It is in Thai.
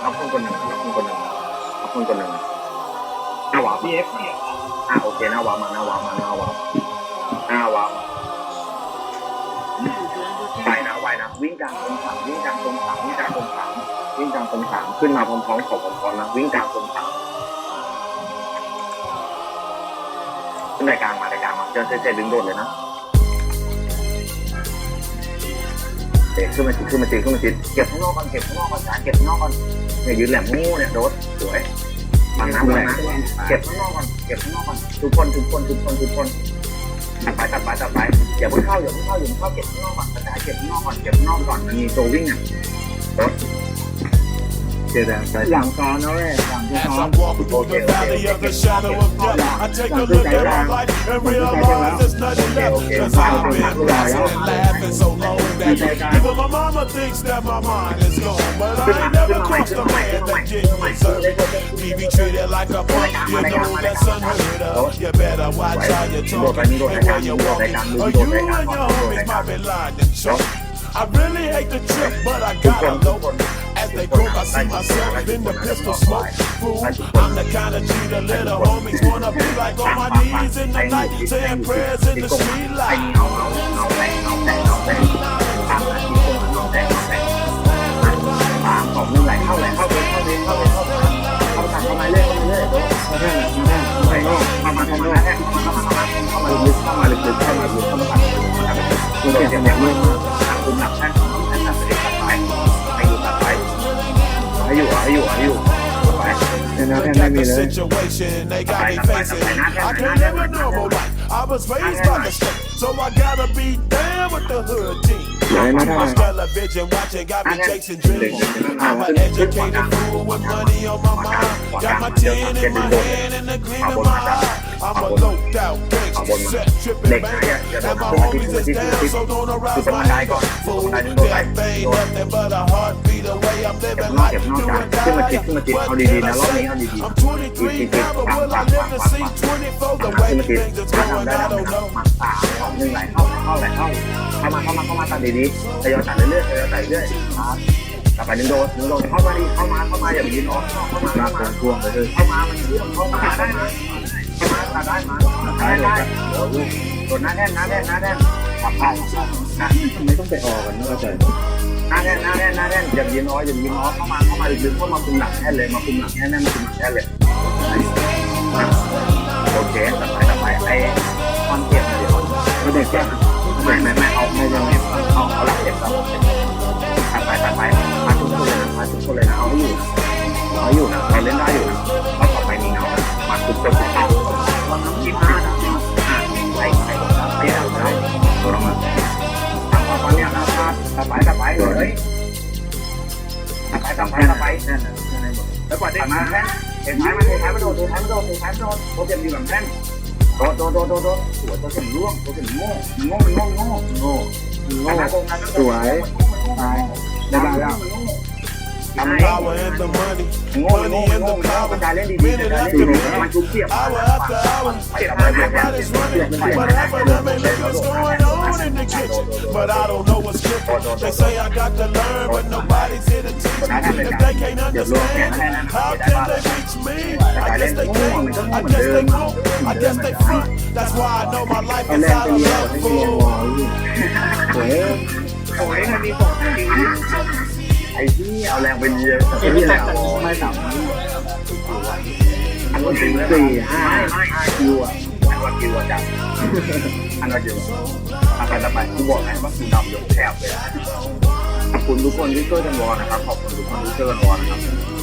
เอาคนคนหนึ่งเอาคนคนหนึ่งเอาคนคนหนึ่งหน้าวาพี่เอฟเนี่ยอะโอเคหน้าวามาหน้าวามาหน้าวาหน้าวาไปนะไปนะวิ่งกลางตรงสามวิ่งกลางตรงสามวิ่งกลางตรงสามวิ่งกลางตรงสามขึ้นมาพร้อมๆขอบพร้อมๆนะวิ่งกลางตรงสามขึ้นรายกลางมารายกลางมาเจอเจอเจอดึงโดดเลยนะ เตะขึ้นมาติดขึ้นมาติดขึ้นมาติดเก็บข้างนอกก่อนเก็บข้างนอกก่อนจ้าเก็บข้างนอกก่อนเนี่ยยืนแหลมงูเนี่ยโดดสวยมาน้ำมานะเก็บข้างนอกก่อนเก็บข้างนอกก่อนทุกคนทุกคนทุกคนทุกคนตัดไปตัดไปตัดไปอย่าเพิ่งเข้าอย่าเพิ่งเข้าอย่าเพิ่งเข้าเก็บข้างนอกก่อนกระจายเก็บข้างนอกก่อนเก็บข้างนอกก่อนมันมีตัววิ่งอะโดดเจอแดงไปหลังซ้อนนะเว้ยหลังที่ As ซ้อ I น walk through the valley of the shadow of death, I take a look at my life and realize there's nothing left. Cause I've been rising and laughing so long that even my mama thinks that my mind is gone. But I ain't never crossed a man that didn't deserve it. Me be treated like a punk, you know that's unheard of. You better watch how you talk and where you walking, or you and your homies might be lying and choke. I really hate the trip, but I gotta know. As they go, I see myself in the pistol smoke. Fool, I'm the kind of G the little homies wanna be like on my knees in the night, saying prayers in the street ไอ้ light. ามาเข้ามาเข้ามาเข้ามาลึกเข้ามาลึกเข้ามาลึกเข้ามาลึกเข้ามาตัดคุณเจ็บแบบนี้ทางคุณหนักแท่งแท่งตัดไปตัดไปให้อยู่ตัดไปให้อยู่ให้อยู่ให้อยู่ไปในแนวแท่ง Look ไม่ at มี the เลย situation they got me facing. I can't live a normal life. I was raised by the state, so I gotta be down with the hood team. Yeah, no, Too no, much no. television watching got me chasing dreams. I'm an educated fool with money on my mind. Got my tin in my hand and the gleam in my eye. I'm a loped out gangster, set tripping bang. And my homies is down, so don't arouse my anger. Fool, death ain't nothing but a heartbeat away. I'm เก็บ living นอก life เก็บนอก do จ้า or ขึ้นมาติด die. ขึ้นมาติด What เอา can ดีๆนะ I รอบนี้ say? เอาดีๆ I'm 23 now, but will I live to see 24? The way things are going, I don't know. มาสามสองหนึ่งไหลเข้าเข้าไหลเข้าเข้ามาเข้ามาเข้ามาตัดดีๆทยอยตัดเรื่อยๆทยอยตัดเรื่อยๆตัดไปหนึ่งโดนหนึ่งโดนเข้ามาดิเข้ามาเข้ามาอย่าไปยืนออกเข้ามาลาเข้ากมาของพวงไปเลยเข้ามามันเรื่องเข้ามาได้นะเข้ามาตัดได้มาได้ได้โดนโดนหน้าแน่นหน้าแน่นหน้าแน่นตัดไปนะทำไมต้องไปออกกันไม่เข้าใจหน้าแน่นหน้าแน่นหน้าแน่นอย่ายืนอ้อยอย่ายืนอ้อเข้ามาเข้ามาดึงเข้ามาคุมหลังแน่นเลยมาคุมหลังแน่นแน่นมาคุมหลังแน่นเลยโอเคตัดไปตัดไปไอ้คอนเก็บเดี๋ยวไม่ได้แก้ไม่ไม่ไม่เอาไม่ไม่เอาเอาหลักเก็บเราตัดไปตัดไปมาทุกคนเลยนะมาทุกคนเลยนะเอาอยู่เอาอยู่นะเราเล่นได้อยู่นะเพราะต่อไปมีเงามาทุกคนทุกคนว นะครับตัดไปตัดไปเลยตัดไปตัดไปตัดไปนั่นน่ะแล้วกว่าเด็กมาแท่นเห็นท้ายมาเห็นท้ายมาโดนเห็นท้ายมาโดนเห็นท้ายมาโดนโคตรเจมอยู่หลังแท่นโดนโดนโดนโดนโดนสวยตัวเข็มร่วงตัวเข็มโง่โง่โง่โง่โง่โง่สวยตายได้บ้านแล้ว I'm power and the money, โง่ money โง่ and โง่ the โง่ power. กระจายเล่นดีๆ Minute กระจาย after เล่นดี minute, มันจุ๊บเทียบ hour after hour, เทียบอะไรนะ everybody's running, but half of them ain't look what's going on in the kitchen. But I don't know what's cooking. They say I got to learn, but nobody's here to teach me. If they can't understand, how can they reach me? I guess they can't. I guess they won't. I guess they freak. That's why I know my life เอา is แรง out ไป of เลี้ยว left ไม่เลี้ยว fool. วอลสว ยโอ้ยมันมีสองทีไอ้ที่เอาแรงไปเยอะไอ้ที่แรกไม่ต่ำอันว่าคิวสี่ห้าไม่ไม่คิวอะอันว่าคิวอะจ้ะอันว่าคิวทำไปทำไปกูบอกไงว่ากูดำยกแคบเลยขอบคุณทุกคนที่ช่วยกันวอนะครับขอบคุณทุกคนที่ช่วยกันวอนะครับ